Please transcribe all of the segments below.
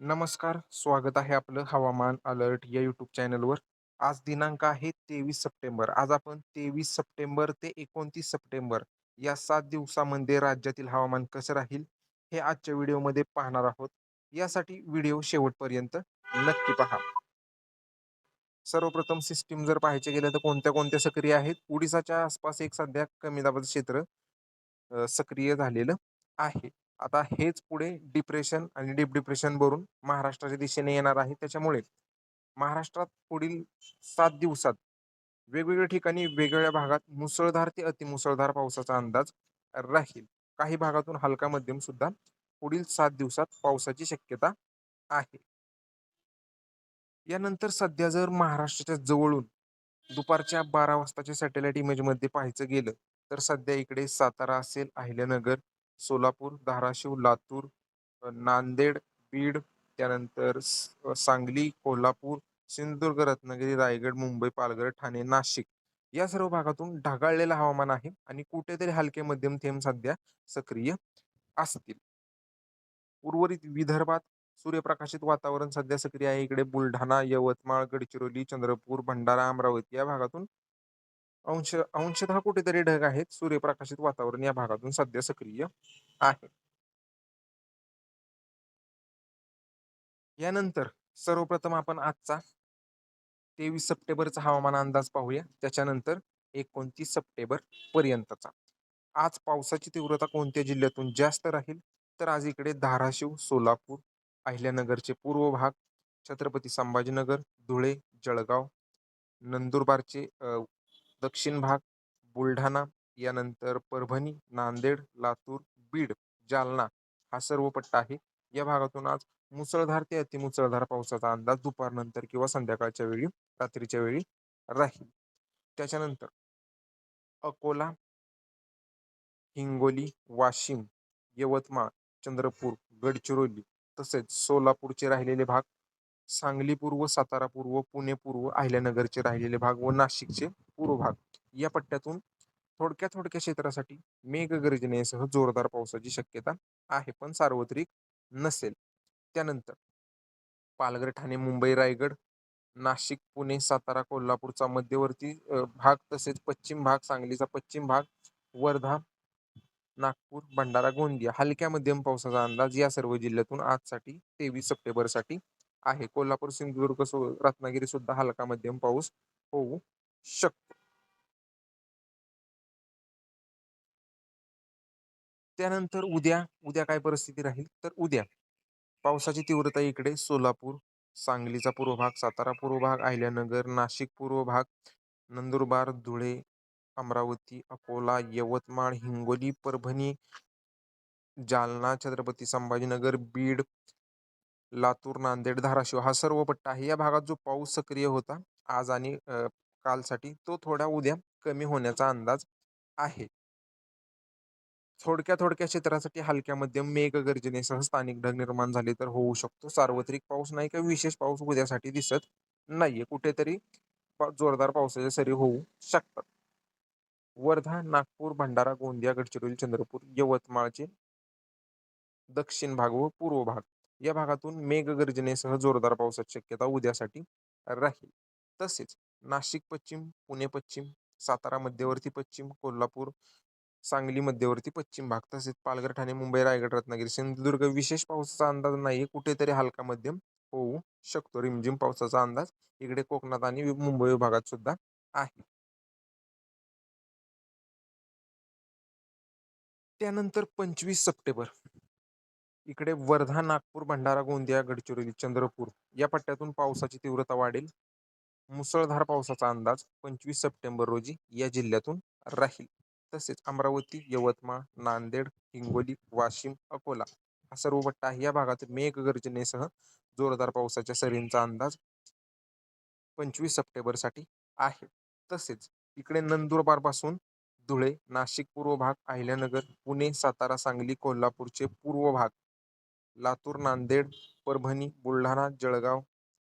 नमस्कार, स्वागत आहे आपलं हवामान अलर्ट या यूट्यूब चॅनलवर. आज दिनांक आहे तेवीस सप्टेंबर. आज आपण तेवीस सप्टेंबर ते एकोणतीस सप्टेंबर या सात दिवसामध्ये राज्यातील हवामान कसं राहील, हे आजच्या व्हिडिओमध्ये पाहणार आहोत. यासाठी व्हिडिओ शेवटपर्यंत नक्की पहा. सर्वप्रथम सिस्टीम जर पाहायचे गेलं तर कोणत्या कोणत्या सक्रिय आहेत? ओडिसाच्या आसपास एक सध्या कमी दाबाचं क्षेत्र सक्रिय झालेलं आहे. आता हेच पुढे डिप्रेशन आणि डीप डिप्रेशन भरून महाराष्ट्राच्या दिशेने येणार आहे. त्याच्यामुळे महाराष्ट्रात पुढील सात दिवसात वेगवेगळ्या ठिकाणी वेगवेगळ्या भागात मुसळधार ते अतिमुसळधार पावसाचा अंदाज राहील. काही भागातून हलका मध्यम सुद्धा पुढील सात दिवसात पावसाची शक्यता आहे. यानंतर सध्या जर महाराष्ट्राच्या जवळून दुपारच्या बारा वाजताच्या सॅटेलाइट इमेजमध्ये पाहायचं गेलं तर सध्या इकडे सातारा असेल, अहिल्यानगर, सोलापूर, धाराशिव, लातूर, नांदेड, बीड, त्यानंतर सांगली, कोल्हापूर, सिंधुदुर्ग, रत्नागिरी, रायगड, मुंबई, पालघर, ठाणे, नाशिक या सर्व भागातून ढगाळलेलं हवामान आहे आणि कुठेतरी हलके मध्यम थेंब सध्या सक्रिय असतील. उर्वरित विदर्भात सूर्यप्रकाशित वातावरण सध्या सक्रिय आहे. इकडे बुलढाणा, यवतमाळ, गडचिरोली, चंद्रपूर, भंडारा, अमरावती या भागातून अंश अंशतः कुठेतरी ढग आहेत. सूर्यप्रकाशित वातावरण या भागातून सध्या सक्रिय आहे. यानंतर सर्वप्रथम आपण आजचा तेवीस सप्टेंबरचा हवामान अंदाज पाहूया. त्याच्यानंतर एकोणतीस सप्टेंबर पर्यंतचा. आज पावसाची तीव्रता कोणत्या जिल्ह्यातून जास्त राहील? तर आज इकडे धाराशिव, सोलापूर, अहिल्यानगरचे पूर्व भाग, छत्रपती संभाजीनगर, धुळे, जळगाव, नंदुरबारचे अ, दक्षिण भाग, बुलढाणा, यानंतर परभणी, नांदेड, लातूर, बीड, जालना हा सर्व पट्टा आहे. या भागातून आज मुसळधार ते अतिमुसळधार पावसाचा अंदाज दुपारनंतर किंवा संध्याकाळच्या वेळी, रात्रीच्या वेळी राहील. त्याच्यानंतर अकोला, हिंगोली, वाशिम, यवतमाळ, चंद्रपूर, गडचिरोली तसेच सोलापूरचे राहिलेले भाग, सांगली पूर्व, सातारा पूर्व, पुणे पूर्व, अहिल्यानगरचे राहिलेले भाग व नाशिकचे पूर्व भाग या पट्ट्यातून थोडक्या थोडक्या क्षेत्रासाठी मेघगर्जनेसह जोरदार पावसाची शक्यता आहे, पण सार्वत्रिक नसेल. त्यानंतर पालघर, ठाणे, मुंबई, रायगड, नाशिक, पुणे, सातारा, कोल्हापूरचा मध्यवर्ती भाग तसेच पश्चिम भाग, सांगलीचा पश्चिम भाग, वर्धा, नागपूर, भंडारा, गोंदिया हलक्या मध्यम पावसाचा अंदाज या सर्व जिल्ह्यातून आजसाठी तेवीस सप्टेंबरसाठी आहे. कोल्हापूर, सिंधुदुर्ग, रत्नागिरी सुद्धा हलका मध्यम पाऊस होऊ शकतो. त्यानंतर उद्या, उद्या काय परिस्थिती राहील? तर उद्या पावसाची तीव्रता इकडे सोलापूर, सांगलीचा पूर्व भाग, सातारा पूर्व भाग, अहिल्यानगर, नाशिक पूर्व भाग, नंदुरबार, धुळे, अमरावती, अकोला, यवतमाळ, हिंगोली, परभणी, जालना, छत्रपती संभाजीनगर, बीड, लातूर, नांदेड, धाराशिव हा सर्व पट्टा आहे. या भागात जो पाऊस सक्रिय होता आज आणि कालसाठी तो थोडा उद्या कमी होण्याचा अंदाज आहे. थोडक्या थोडक्या क्षेत्रासाठी हलक्या मध्यम मेघगर्जनेसह स्थानिक ढग निर्माण झाले तर होऊ शकतो. सार्वत्रिक पाऊस नाही किंवा विशेष पाऊस उद्यासाठी दिसत नाहीये. कुठेतरी जोरदार पावसाच्या सरी होऊ शकतात. वर्धा, नागपूर, भंडारा, गोंदिया, गडचिरोली, चंद्रपूर, यवतमाळचे दक्षिण भाग व पूर्व भाग या भागातून मेघगर्जनेसह जोरदार पावसाची शक्यता उद्यासाठी राहील. तसेच नाशिक पश्चिम, पुणे पश्चिम, सातारा मध्यवर्ती पश्चिम, कोल्हापूर, सांगली मध्यवर्ती पश्चिम भाग तसेच पालघर, ठाणे, मुंबई, रायगड, रत्नागिरी, सिंधुदुर्ग विशेष पावसाचा अंदाज नाही कुठेतरी हलका मध्यम होऊ शकतो. रिमझिम पावसाचा अंदाज इकडे कोकणात आणि मुंबई विभागात सुद्धा आहे. त्यानंतर पंचवीस सप्टेंबर इकडे वर्धा, नागपूर, भंडारा, गोंदिया, गडचिरोली, चंद्रपूर या पट्ट्यातून पावसाची तीव्रता वाढेल. मुसळधार पावसाचा अंदाज पंचवीस सप्टेंबर रोजी या जिल्ह्यातून राहील. तसेच अमरावती, यवतमाळ, नांदेड, हिंगोली, वाशिम, अकोला हा सर्व पट्टा आहे. या भागात मेघगर्जनेसह जोरदार पावसाच्या सरींचा अंदाज पंचवीस सप्टेंबरसाठी आहे. तसेच इकडे नंदुरबारपासून धुळे, नाशिक पूर्व भाग, अहिल्यानगर, पुणे, सातारा, सांगली, कोल्हापूरचे पूर्व भाग, लातूर, नांदेड, परभणी, बुलढाणा, जळगाव,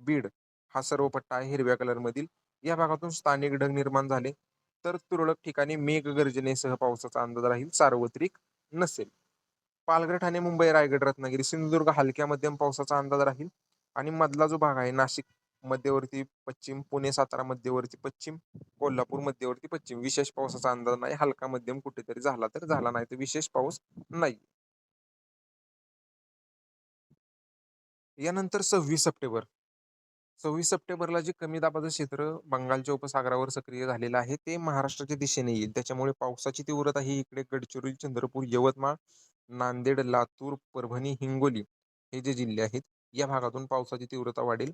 बीड हा सर्व पट्टा आहे हिरव्या कलरमधील. या भागातून स्थानिक ढग निर्माण झाले तर तुरळक ठिकाणी मेघगर्जनेसह पावसाचा अंदाज राहील. सार्वत्रिक नसेल. पालघर ठाणे मुंबई रायगड रत्नागिरी सिंधुदुर्ग हलक्या मध्यम पावसाचा अंदाज राहील आणि मधला जो भाग आहे नाशिक मध्यवर्ती पश्चिम पुणे सातारा मध्यवर्ती पश्चिम कोल्हापूर मध्यवर्ती पश्चिम विशेष पावसाचा अंदाज नाही हलका मध्यम कुठेतरी झाला तर झाला नाही तर विशेष पाऊस नाही यानंतर सव्वीस सप्टेंबर. सव्वीस सप्टेंबरला जे कमी दाबाचं क्षेत्र बंगालच्या उपसागरावर सक्रिय झालेलं आहे ते महाराष्ट्राच्या दिशेने येईल. त्याच्यामुळे पावसाची तीव्रता ही इकडे गडचिरोली चंद्रपूर यवतमाळ नांदेड लातूर परभणी हिंगोली हे जे जिल्हे आहेत या भागातून पावसाची तीव्रता वाढेल.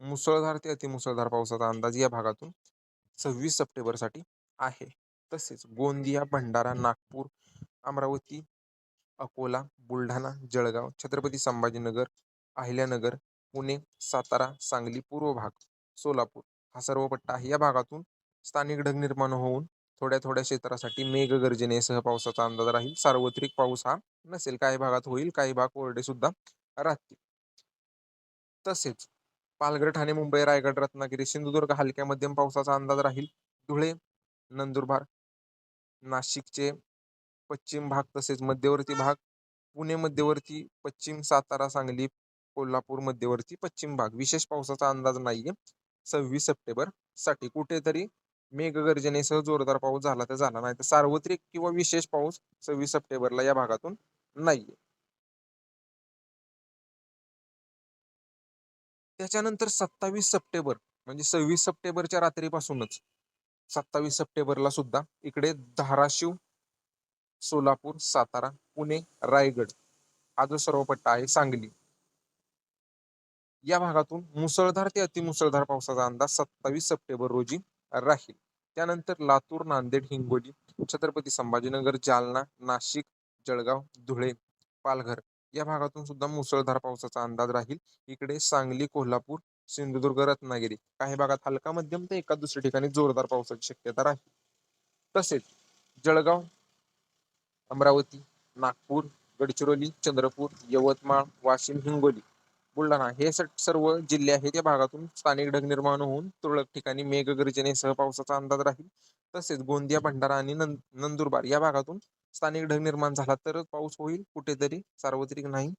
मुसळधार ते अतिमुसळधार पावसाचा अंदाज या भागातून सव्वीस सप्टेंबरसाठी आहे. तसेच गोंदिया भंडारा नागपूर अमरावती अकोला बुलढाणा जळगाव छत्रपती संभाजीनगर अहिल्यानगर पुणे सातारा सांगली पूर्व भाग सोलापूर हा सर्व पट्टा आहे. या भागातून स्थानिक ढग निर्माण होऊन थोड्या थोड्या क्षेत्रासाठी मेघगर्जनेसह पावसाचा अंदाज राहील. सार्वत्रिक पाऊस हा नसेल काही भागात होईल काही भाग कोरडे सुद्धा राहतील. तसेच पालघर ठाणे मुंबई रायगड रत्नागिरी सिंधुदुर्ग हलक्या मध्यम पावसाचा अंदाज राहील. धुळे नंदुरबार नाशिकचे पश्चिम भाग तसेच मध्यवर्ती भाग पुणे मध्यवर्ती पश्चिम सातारा सांगली कोल्हापूर मध्यवर्ती पश्चिम भाग. विशेष पावसाचा अंदाज नाहीये. सव्वीस सप्टेंबरसाठी कुठेतरी मेघगर्जनेसह जोरदार पाऊस झाला तर झाला नाही तर सार्वत्रिक किंवा विशेष पाऊस सव्वीस सप्टेंबरला या भागातून नाहीये. त्याच्यानंतर सत्तावीस सप्टेंबर म्हणजे सव्वीस सप्टेंबरच्या रात्रीपासूनच. सत्तावीस सप्टेंबरला सुद्धा इकडे धाराशिव सोलापूर सातारा पुणे रायगड हा जो सर्व पट्टा आहे सांगली. या भागातून मुसळधार ते अतिमुसळधार पावसाचा अंदाज सत्तावीस सप्टेंबर रोजी राहील. त्यानंतर लातूर नांदेड हिंगोली छत्रपती संभाजीनगर जालना नाशिक जळगाव धुळे पालघर या भागातून सुद्धा मुसळधार पावसाचा अंदाज राहील. इकडे सांगली कोल्हापूर सिंधुदुर्ग रत्नागिरी काही भागात हलका मध्यम तर एका दुसऱ्या ठिकाणी जोरदार पावसाची शक्यता राहील. तसेच जळगाव अमरावती नागपूर गडचिरोली चंद्रपूर यवतमाळ वाशिम हिंगोली बुलढाणा. हे सर्व जिल्हे आहेत या भागातून स्थानिक ढग निर्माण होऊन तुरळक ठिकाणी मेघगर्जनेसह पावसाचा अंदाज राहील. तसेच गोंदिया भंडारा आणि नंदुरबार या भागातून स्थानिक ढग निर्माण झाला तरच पाऊस होईल कुठेतरी सार्वत्रिक नाही.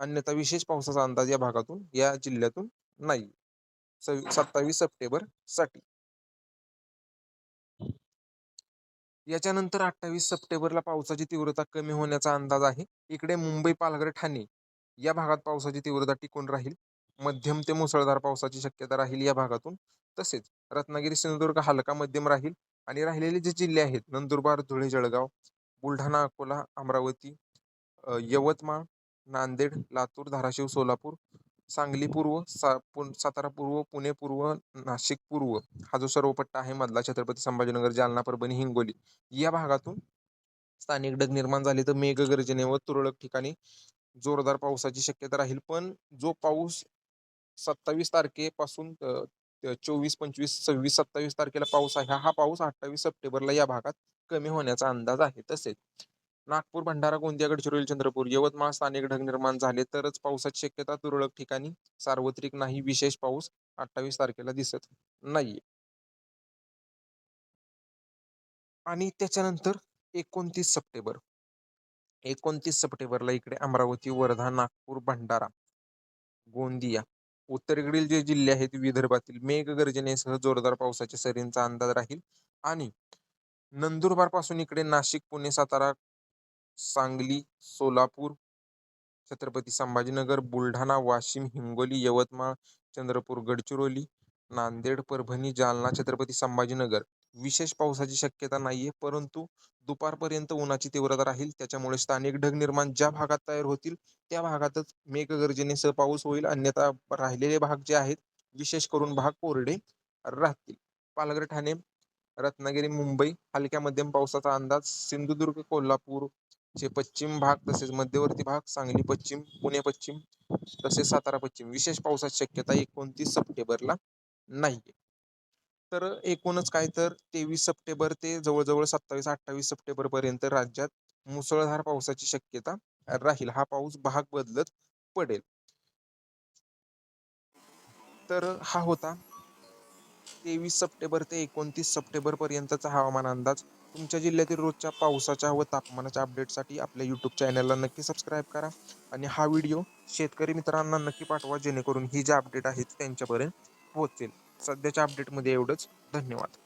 अन्यथा विशेष पावसाचा अंदाज या भागातून या जिल्ह्यातून नाही. सत्तावीस सप्टेंबरसाठी. याच्यानंतर अठ्ठावीस सप्टेंबरला पावसाची तीव्रता कमी होण्याचा अंदाज आहे. इकडे मुंबई पालघर ठाणे या भागात पावसाची तीव्रता टिकून राहील. मध्यम ते मुसळधार पावसाची शक्यता राहील या भागातून. तसेच रत्नागिरी सिंधुदुर्ग हलका मध्यम राहील आणि राहिलेले जे जिल्हे आहेत नंदुरबार धुळे जळगाव बुलढाणा अकोला अमरावती यवतमाळ नांदेड लातूर धाराशिव सोलापूर सांगली पूर्व सा सातारा पूर्व पुणे पूर्व नाशिक पूर्व हा जो सर्व पट्टा आहे मधला छत्रपती संभाजीनगर जालना परभणी हिंगोली या भागातून स्थानिक ढग निर्माण झाले तर मेघगर्जने व तुरळक ठिकाणी जोरदार पावसाची शक्यता राहील. पण जो पाऊस सत्तावीस तारखेपासून चोवीस पंचवीस सव्वीस सत्तावीस तारखेला पाऊस आहे हा पाऊस अठ्ठावीस सप्टेंबरला या भागात कमी होण्याचा अंदाज आहे. तसेच नागपूर भंडारा गोंदिया गडचिरोली चंद्रपूर यवतमाळ स्थानिक ढग निर्माण झाले तरच पावसाची शक्यता तुरळक ठिकाणी सार्वत्रिक नाही विशेष पाऊस अठ्ठावीस तारखेला दिसत नाहीये. आणि त्याच्यानंतर एकोणतीस सप्टेंबर. एकोणतीस सप्टेंबरला इकडे अमरावती वर्धा नागपूर भंडारा गोंदिया उत्तरेकडील जे जिल्हे आहेत विदर्भातील मेघगर्जनेसह जोरदार पावसाच्या सरींचा अंदाज राहील आणि नंदुरबारपासून इकडे नाशिक पुणे सातारा सांगली सोलापूर छत्रपती संभाजीनगर बुलढाणा वाशिम हिंगोली यवतमाळ चंद्रपूर गडचिरोली नांदेड परभणी जालना छत्रपती संभाजीनगर विशेष पावसाची शक्यता नाहीये परंतु दुपारपर्यंत उन्हाची तीव्रता राहील त्याच्यामुळे स्थानिक ढग निर्माण ज्या भागात तयार होतील त्या भागातच मेघगर्जनेसह पाऊस होईल. अन्यथा राहिलेले भाग जे आहेत विशेष करून भाग कोरडे राहतील. पालघर ठाणे रत्नागिरी मुंबई हलक्या मध्यम पावसाचा अंदाज सिंधुदुर्ग कोल्हापूर चे पश्चिम भाग तसेच मध्यवर्ती भाग सांगली पश्चिम पुणे पश्चिम तसेच सातारा पश्चिम विशेष पावसाची शक्यता एकोणतीस सप्टेंबरला नाहीये. तर एकूणच काय तर तेवीस सप्टेंबर ते जवळजवळ सत्तावीस अठ्ठावीस सप्टेंबर पर्यंत राज्यात मुसळधार पावसाची शक्यता राहील. हा पाऊस भाग बदलत पडेल. तर हा होता तेवीस सप्टेंबर ते एकोणतीस सप्टेंबरपर्यंतचा हवामान अंदाज. तुमच्या जिल्ह्यातील रोजच्या पावसाच्या व तापमानाच्या अपडेटसाठी आपल्या यूट्यूब चॅनलला नक्की सबस्क्राईब करा आणि हा व्हिडिओ शेतकरी मित्रांना नक्की पाठवा जेणेकरून ही जे अपडेट आहेत त्यांच्यापर्यंत पोहोचेल. सध्याच्या अपडेटमध्ये एवढंच. धन्यवाद.